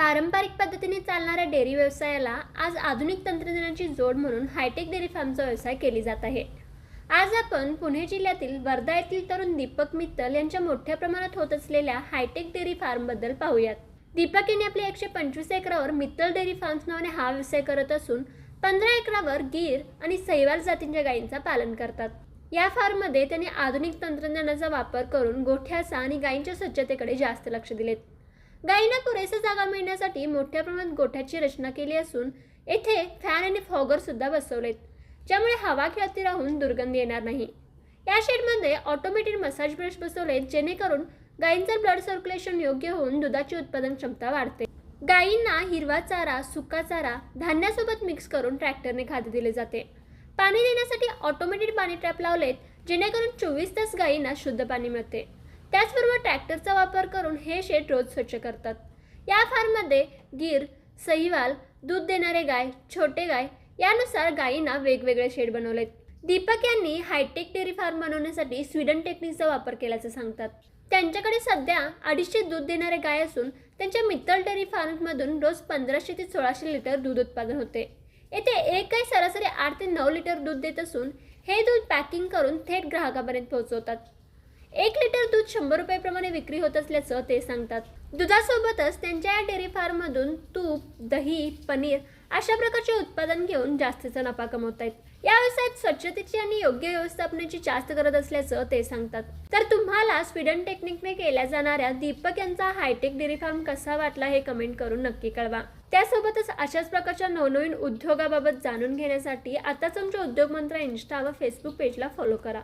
पारंपरिक पद्धतीने चालणाऱ्या डेअरी व्यवसायाला आज आधुनिक तंत्रज्ञानाची जोड म्हणून हायटेक डेअरी फार्मचा व्यवसाय केली जात आहे. आज आपण पुणे जिल्ह्यातील वर्धा येथील तरुण दीपक मित्तल यांच्या मोठ्या प्रमाणात होत असलेल्या हायटेक डेअरी फार्मबद्दल पाहूयात. दीपक यांनी आपल्या एकशे पंचवीस एकरावर मित्तल डेअरी फार्म्स नावाने हा व्यवसाय करत असून पंधरा एकरावर गीर आणि सैवाल जातींच्या गायींचा पालन करतात. या फार्ममध्ये त्यांनी आधुनिक तंत्रज्ञानाचा वापर करून गोठ्याचा आणि गायींच्या स्वच्छतेकडे जास्त लक्ष दिलेत. गायींना पुरेसा जागा मिळण्यासाठी मोठ्या प्रमाणात गोठ्याची रचना केली असून येथे फॅन आणि फॉगर सुद्धा बसवलेत ज्यामुळे हवा खेळती राहून दुर्गंधी येणार नाही. या शेडमध्ये ऑटोमॅटिक मसाज ब्रश बसवलेत जेणेकरून गायींचं ब्लड सर्क्युलेशन योग्य होऊन दुधाची उत्पादन क्षमता वाढते. गायींना हिरवा चारा सुका चारा धान्यासोबत मिक्स करून ट्रॅक्टरने खाद्य दिले जाते. पाणी देण्यासाठी ऑटोमॅटिक पाणी ट्रॅप लावलेत जेणेकरून चोवीस तास गायींना शुद्ध पाणी मिळते. त्याचबरोबर ट्रॅक्टरचा वापर करून हे शेड रोज स्वच्छ करतात. या फार्ममध्ये गीर सहिवाल दूध देणारे गाय छोटे गाय यानुसार गायींना वेगवेगळे शेड बनवलेत. दीपक यांनी हायटेक डेअरी फार्म बनवण्यासाठी स्वीडन टेक्निकचा वापर केल्याचं सांगतात. त्यांच्याकडे सध्या अडीचशे दूध देणारे गाय असून त्यांच्या मित्तल डेअरी फार्ममधून रोज पंधराशे ते सोळाशे लिटर दूध उत्पादन होते. येथे एक गाय सरासरी आठ ते नऊ लिटर दूध देत असून हे दूध पॅकिंग करून थेट ग्राहकापर्यंत पोहोचवतात. एक लिटर दूध शंभर रुपयाप्रमाणे विक्री होत असल्याचं ते सांगतात. दुधासोबतच त्यांच्या या डेअरी फार्ममधून तूप दही पनीर अशा प्रकारचे उत्पादन घेऊन जास्तीचा नफा कमवत आहेत या व्यवसायात स्वच्छतेची आणि योग्य व्यवस्थापनाची जास्त गरज असल्याचं ते सांगतात. तर तुम्हाला स्वीडन टेक्निकने केल्या जाणाऱ्या दीपक यांचा हायटेक डेअरी फार्म कसा वाटला हे कमेंट करून नक्की कळवा. त्यासोबतच अशाच प्रकारच्या नवनवीन उद्योगाबाबत जाणून घेण्यासाठी आताच आमच्या उद्योग मंत्र इन्स्टा व फेसबुक पेजला फॉलो करा.